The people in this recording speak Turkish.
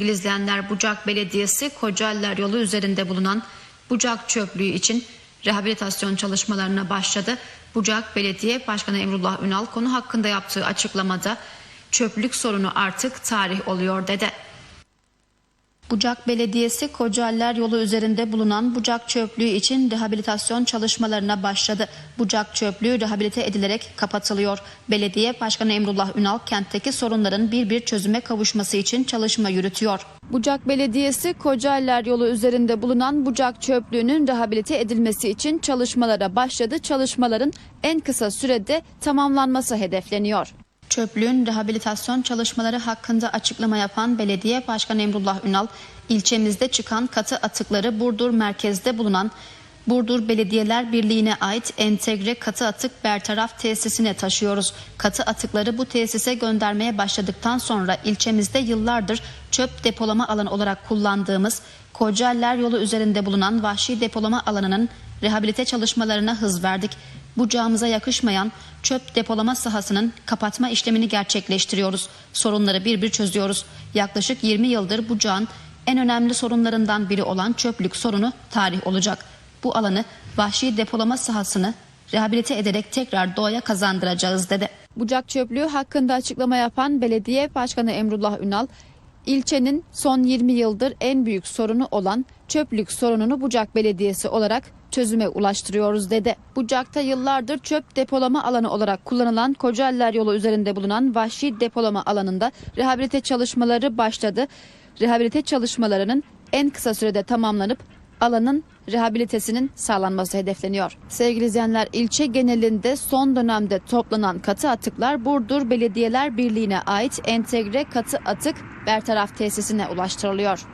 Sevgili izleyenler Bucak Belediyesi Kocaeliler yolu üzerinde bulunan Bucak çöplüğü için rehabilitasyon çalışmalarına başladı. Bucak Belediye Başkanı Emrullah Ünal konu hakkında yaptığı açıklamada çöplük sorunu artık tarih oluyor dedi. Bucak Belediyesi Kocaeliler yolu üzerinde bulunan Bucak çöplüğü için rehabilitasyon çalışmalarına başladı. Bucak çöplüğü rehabilite edilerek kapatılıyor. Belediye Başkanı Emrullah Ünal kentteki sorunların bir bir çözüme kavuşması için çalışma yürütüyor. Bucak Belediyesi Kocaeliler yolu üzerinde bulunan Bucak çöplüğünün rehabilite edilmesi için çalışmalara başladı. Çalışmaların en kısa sürede tamamlanması hedefleniyor. Çöplüğün rehabilitasyon çalışmaları hakkında açıklama yapan Belediye Başkanı Emrullah Ünal, ilçemizde çıkan katı atıkları Burdur merkezde bulunan Burdur Belediyeler Birliği'ne ait entegre katı atık bertaraf tesisine taşıyoruz. Katı atıkları bu tesise göndermeye başladıktan sonra ilçemizde yıllardır çöp depolama alanı olarak kullandığımız Kocaeliler yolu üzerinde bulunan vahşi depolama alanının rehabilite çalışmalarına hız verdik. Bucağımıza yakışmayan çöp depolama sahasının kapatma işlemini gerçekleştiriyoruz. Sorunları bir bir çözüyoruz. Yaklaşık 20 yıldır bucağın en önemli sorunlarından biri olan çöplük sorunu tarih olacak. Bu alanı vahşi depolama sahasını rehabilite ederek tekrar doğaya kazandıracağız dedi. Bucak çöplüğü hakkında açıklama yapan Belediye Başkanı Emrullah Ünal, ilçenin son 20 yıldır en büyük sorunu olan çöplük sorununu Bucak Belediyesi olarak çözüme ulaştırıyoruz dedi. Bucak'ta yıllardır çöp depolama alanı olarak kullanılan Kocaeliler yolu üzerinde bulunan vahşi depolama alanında rehabilite çalışmaları başladı. Rehabilite çalışmalarının en kısa sürede tamamlanıp alanın rehabilitesinin sağlanması hedefleniyor. Sevgili izleyenler ilçe genelinde son dönemde toplanan katı atıklar Burdur Belediyeler Birliği'ne ait entegre katı atık bertaraf tesisine ulaştırılıyor.